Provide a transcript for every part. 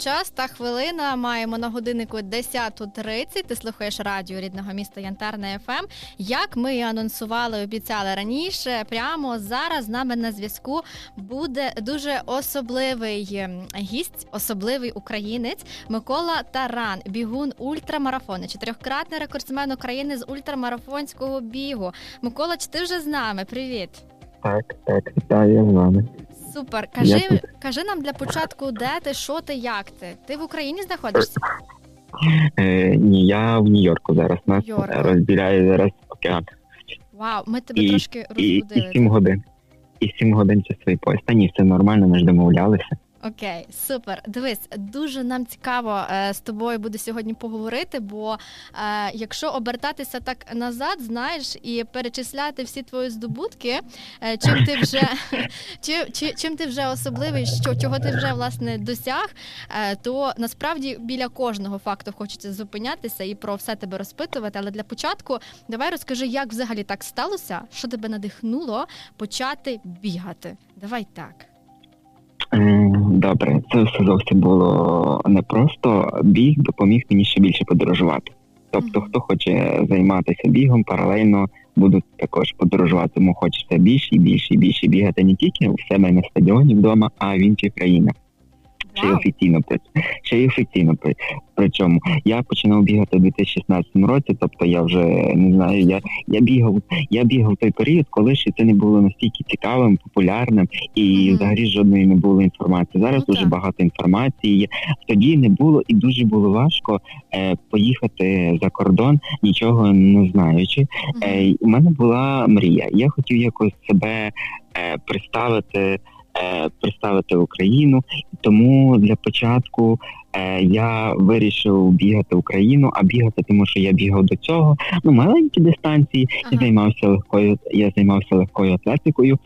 час та хвилина. Маємо на годиннику 10.30. Ти слухаєш радіо рідного міста Янтарна ФМ. Як ми і анонсували, обіцяли раніше, прямо зараз з нами на зв'язку буде дуже особливий ем, гість, особливий українець Микола Таран, бігун ультрамарафони, чотирьохкратний рекордсмен України з ультрамарафонського бігу. Микола, чи ти вже з нами? Привіт. Так, так, вітаю я з вами. Супер. Я Кажи, тут. кажи нам для початку, де ти, що ти, як ти? Ти в Україні знаходишся? Е, ні, я в Нью-Йорку зараз. Нас Нью-Йорку. розділяє зараз океан. Вау, ми тебе І- трошки І, і розбудили. 7 годин. І 7 годин часовий поїзд. Та ні, все нормально, ми ж домовлялися. Окей, супер. Дивись, дуже нам цікаво е, з тобою буде сьогодні поговорити, бо е, якщо обертатися так назад, знаєш, і перечисляти всі твої здобутки, е, чим ти вже чи, чи, чим ти вже особливий, що чого ти вже власне досяг, е, то насправді біля кожного факту хочеться зупинятися і про все тебе розпитувати. Але для початку давай розкажи, як взагалі так сталося, що тебе надихнуло почати бігати. Давай так. Добре, це все зовсім було непросто. Біг допоміг мені ще більше подорожувати. Тобто, хто хоче займатися бігом, паралельно будуть також подорожувати, тому хочеться більше і більше і більше бігати не тільки у себе на стадіоні вдома, а в інших країнах. Ще й офіційно при ще й офіційно при причому я починав бігати у 2016 році. Тобто я вже не знаю, я, я бігав, я бігав в той період, коли ще це не було настільки цікавим, популярним і Мгм. взагалі жодної не було інформації. Зараз Ну, дуже багато інформації. є. Тоді не було і дуже було важко е, поїхати за кордон, нічого не знаючи. Е, у мене була мрія. Я хотів якось себе е, представити, е, представити Україну. Тому для початку е, я вирішив бігати Україну, а бігати, тому що я бігав до цього. Ну, маленькі дистанції. Я Ага. займався легкою. Я займався легкою атлетикою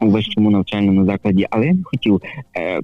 у вищому навчальному закладі, але я не хотів. Е,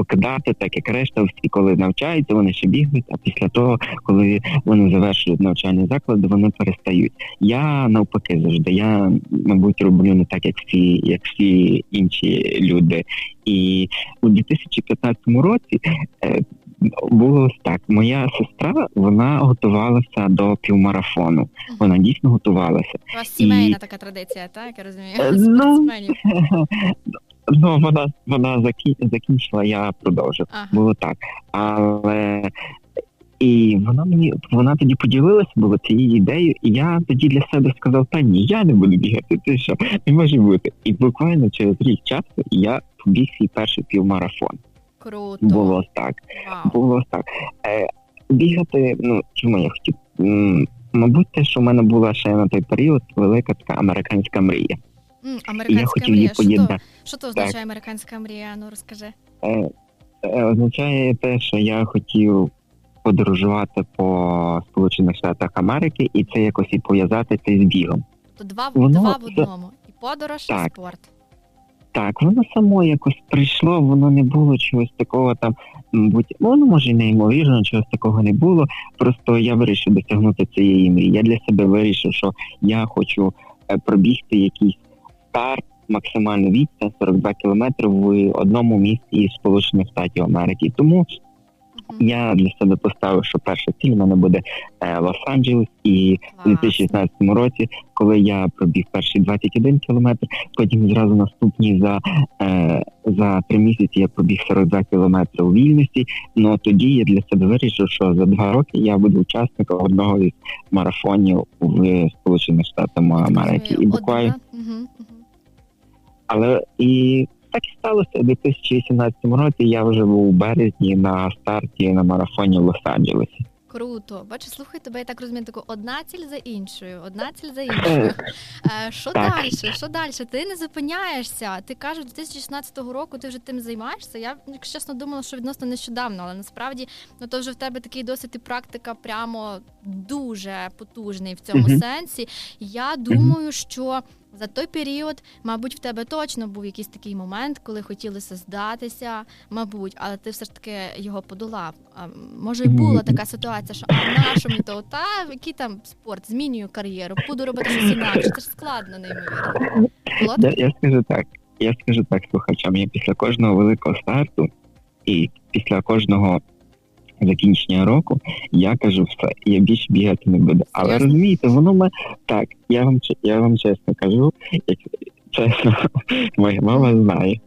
Покидати так, як решта всі, коли навчаються, вони ще бігають. А після того, коли вони завершують навчальний заклад, вони перестають. Я навпаки завжди. Я мабуть роблю не так, як всі, як всі інші люди. І у 2015 році е, було ось так. Моя сестра вона готувалася до півмарафону. Вона дійсно готувалася. У вас сімейна І- така традиція, так? Я розумію. Е, ну. Ну вона вона закі- закінчила, я продовжив. Ага. Було так. Але і вона мені вона тоді поділилася було цією ідеєю, і я тоді для себе сказав: та ні, я не буду бігати. Ти що не може бути. І буквально через рік часу я побіг свій перший півмарафон. Круто. Було так. Вау. Було так. Е, бігати, ну чому я хотів? Мабуть, те, що в мене була ще на той період велика така американська мрія. М, І я Американська хотів її мрія. Що то, поєднати. що то означає американська мрія? Ну розкажи. Е, е, означає те, що я хотів подорожувати по Сполучених Штатах Америки, і це якось і пов'язати це з бігом. То два, в- Воно два в це- одному. І подорож, і Так. спорт. Так, воно само якось прийшло, воно не було чогось такого там, мабуть, ну, воно може й неймовірно, чогось такого не було. Просто я вирішив досягнути цієї мрії. Я для себе вирішив, що я хочу е, пробігти якийсь старт, максимальну відстань 42 кілометри в одному місті Сполучених Штатів Америки. Тому. Я для себе поставив, що перша ціль у мене буде е, Лос-Анджелес, і в Класно. 2016 році, коли я пробіг перші 21 кілометр, потім зразу наступні за, е, за три місяці я пробіг 42 кілометри у вільності. Ну тоді я для себе вирішив, що за два роки я буду учасником одного із марафонів в Сполучених Штатах Америки. І буквально, мгм. Але і так і сталося у 2018 році. Я вже був у березні на старті на марафоні в Лос-Анджелесі. Круто. Бачу, слухай тебе, я так розумію, таку одна ціль за іншою, одна ціль за іншою. Е, Що далі? Що далі? Ти не зупиняєшся. Ти кажеш, 2016 року ти вже тим займаєшся. Я, якщо чесно, думала, що відносно нещодавно, але насправді ну то вже в тебе такий досвід і практика прямо дуже потужний в цьому Мгм. сенсі. Я думаю, що за той період, мабуть, в тебе точно був якийсь такий момент, коли хотілося здатися, мабуть, але ти все ж таки його подолав. А, може, і була така ситуація, що а на що мені то та який там спорт, змінюю кар'єру, буду робити щось інакше. Це ж складно, неймовірно. Було Я, я скажу так. Я скажу так слухачам. Я після кожного великого старту і після кожного закінчення року я кажу все, я більше бігати не буду. Але розумієте, воно ме так. Я вам я вам чесно кажу, як чесно, моя мама знає.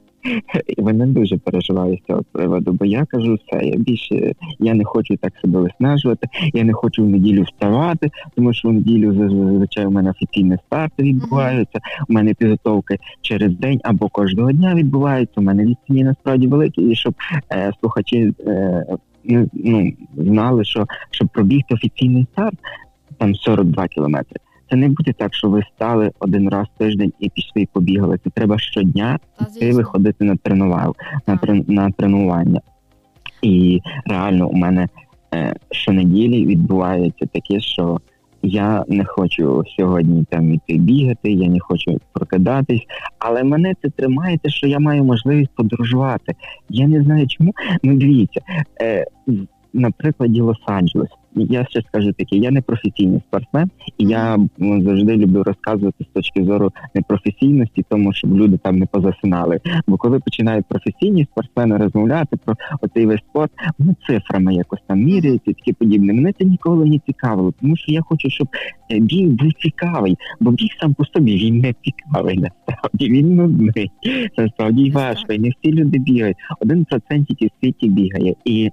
І вона дуже переживає з цього приводу, бо я кажу все, я більше я не хочу так себе виснажувати, я не хочу в неділю вставати, тому що в неділю зазвичай у мене офіційні старти відбуваються. У мене підготовки через день або кожного дня відбуваються. У мене відстані насправді великі, і щоб е, слухачі е, ну, ну, знали, що щоб пробігти офіційний старт, там 42 кілометри. Це не буде так, що ви стали один раз в тиждень і пішли і побігали. Це треба щодня йти ти виходити на тренував на, на тренування. І реально у мене е, щонеділі відбувається таке, що я не хочу сьогодні там іти бігати, я не хочу прокидатись, але мене це тримає, те, що я маю можливість подорожувати. Я не знаю чому. Ну дивіться, е, на прикладі Лос-Анджелес. Я ще скажу таке, я не професійний спортсмен, і я ну, завжди люблю розказувати з точки зору непрофесійності, тому щоб люди там не позасинали. Бо коли починають професійні спортсмени розмовляти про оцей весь спорт, вони цифрами якось там міряються і таке подібне. Мене це ніколи не цікавило, тому що я хочу, щоб е, біг був цікавий, бо біг сам по собі він не цікавий насправді. Він нудний. Насправді й важко. І не всі люди бігають. Один процент тільки в світі бігає. І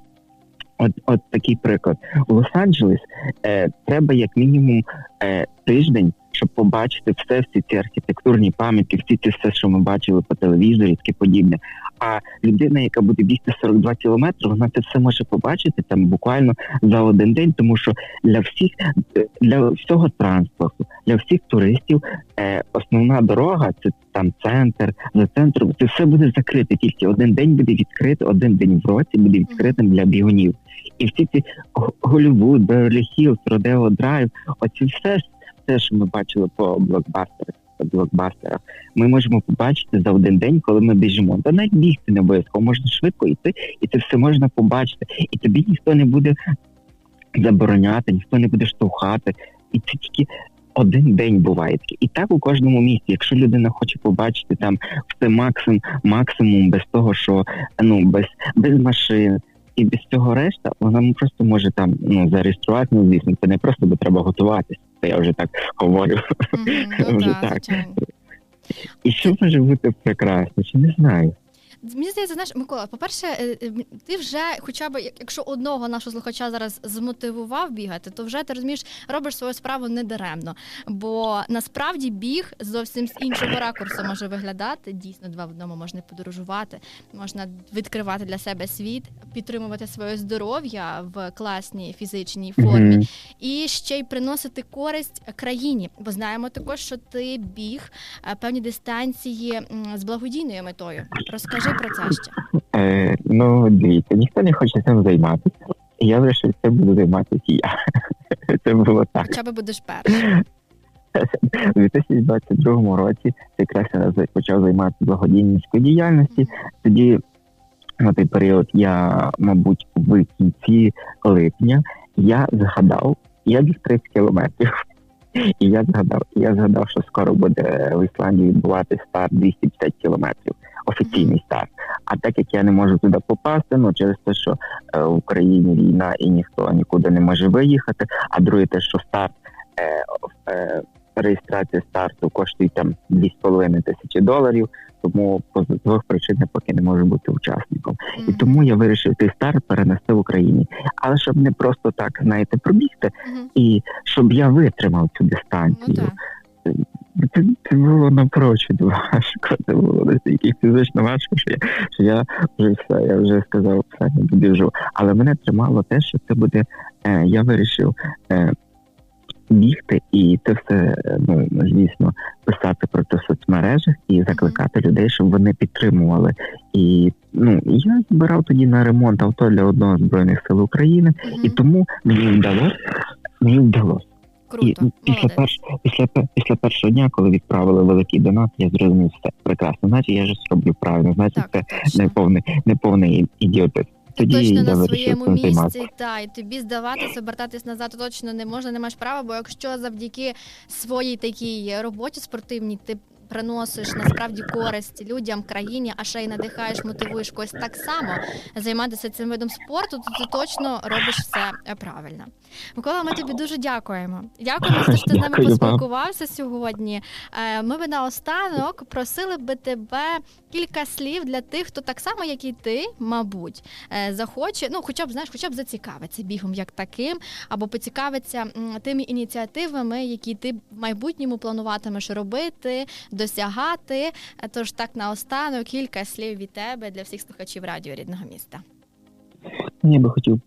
от, от такий приклад. У Лос-Анджелес е, треба як мінімум е, тиждень, щоб побачити все, всі ці архітектурні пам'ятки, всі це все, що ми бачили по телевізорі, таке подібне. А людина, яка буде бігти 42 кілометри, вона це все може побачити там буквально за один день, тому що для всіх для всього транспорту, для всіх туристів е, основна дорога це там центр, за центром це все буде закрите. Тільки один день буде відкритий, один день в році буде відкритим для бігунів. І всі ці Голлівуд, Беверлі Хіллз, Родео Драйв, оці все ж що ми бачили по блокбастерах, блокбастерах, ми можемо побачити за один день, коли ми біжимо. Та навіть бігти не обов'язково, можна швидко йти, і це все можна побачити. І тобі ніхто не буде забороняти, ніхто не буде штовхати. І це тільки один день буває. І так у кожному місті. Якщо людина хоче побачити там все максимум, максимум без того, що ну без, без машин. І без цього решта вона просто може там ну зареєструвати, ну звісно, це не просто бо треба готуватися. Це я вже так говорю. Ну, Вже да, так. звичайно. І що може бути прекрасно, чи не знаю. Мені здається, знаєш, Микола, по-перше, е, е, ти вже, хоча б якщо одного нашого слухача зараз змотивував бігати, то вже ти розумієш, робиш свою справу недаремно. Бо насправді біг зовсім з іншого ракурсу може виглядати. Дійсно, два в одному можна подорожувати, можна відкривати для себе світ, підтримувати своє здоров'я в класній фізичній формі Мгм. і ще й приносити користь країні. Бо знаємо також, що ти біг е, певні дистанції з благодійною метою. Розкажи про це ще. Е, ну дивіться, ніхто не хоче цим займатися. І я вирішив, цим буду займатися я. Це було так. Хоча би будеш перший. У 2022 році якраз я почав займатися благодійницькою діяльністю. Тоді на той період я, мабуть, в кінці липня я згадав, я біг 30 кілометрів. І я згадав, я згадав, що скоро буде в Ісландії відбувати старт 250 кілометрів, офіційний старт. А так як я не можу туди попасти, ну через те, що е, в Україні війна і ніхто нікуди не може виїхати. А друге, те, що старт е, е, реєстрація старту коштує там 2,5 тисячі доларів. Тому по двох причин я поки не можу бути учасником. І тому я вирішив цей старт перенести в Україні. Але щоб не просто так, знаєте, пробігти, Мгм. і щоб я витримав цю дистанцію. так. Це, це було напрочуд важко. Це було настільки фізично важко, що я, що я вже все, я вже сказав, все не біжу. Але мене тримало те, що це буде. Е, я вирішив е, бігти, і це все, е, ну звісно, писати про це в соцмережах і закликати людей, щоб вони підтримували. І ну я збирав тоді на ремонт авто для одного збройних сил України, і тому мені вдалося. Мені вдалося. І Круто. після Молодець. перш, після після першого дня, коли відправили великий донат, я зрозумів все прекрасно. Значить, я ж роблю правильно. Значить, Так, це не повний не повний ідіотизм. Ти Тоді точно на своєму місці, та і тобі здаватися, обертатись назад точно не можна, не маєш права, бо якщо завдяки своїй такій роботі спортивній ти приносиш насправді користь людям, країні, а ще й надихаєш, мотивуєш когось так само займатися цим видом спорту, то ти точно робиш все е, правильно. Микола, ми тобі дуже дякуємо. Дякуємо що ти з нами поспілкувався сьогодні. Е, Ми би наостанок просили би тебе кілька слів для тих, хто так само, як і ти, мабуть, е, захоче, ну хоча б знаєш, хоча б зацікавиться бігом як таким, або поцікавиться тими ініціативами, які ти в майбутньому плануватимеш робити, досягати. Е, Тож так наостанок кілька слів від тебе для всіх слухачів радіо рідного міста. Я би хотів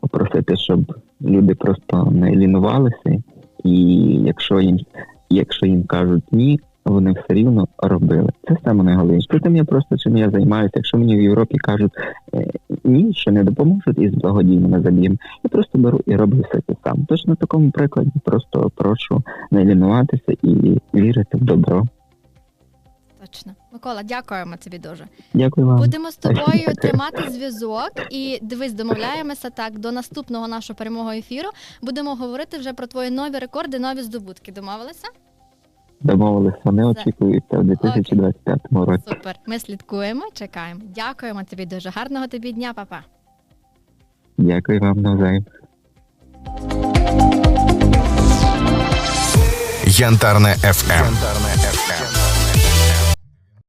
попросити, щоб люди просто не лінувалися, і якщо їм, якщо їм кажуть ні, вони все рівно робили. Це саме найголовніше. При тим я просто чим я займаюся. Якщо мені в Європі кажуть ні, що не допоможуть із благодійними забігами, я просто беру і роблю все це сам. Тож на такому прикладі просто прошу не лінуватися і вірити в добро. Точно, Микола, дякуємо тобі дуже. Дякую вам. Будемо з тобою Дякую. тримати зв'язок і дивись, домовляємося так до наступного нашого перемогого ефіру. Будемо говорити вже про твої нові рекорди, нові здобутки. Домовилися? Домовилися, вони очікуються в 2025 році. Супер. Ми слідкуємо, чекаємо. Дякуємо тобі дуже. Гарного тобі дня, папа. Дякую вам навзаєм. Янтарне ФМ.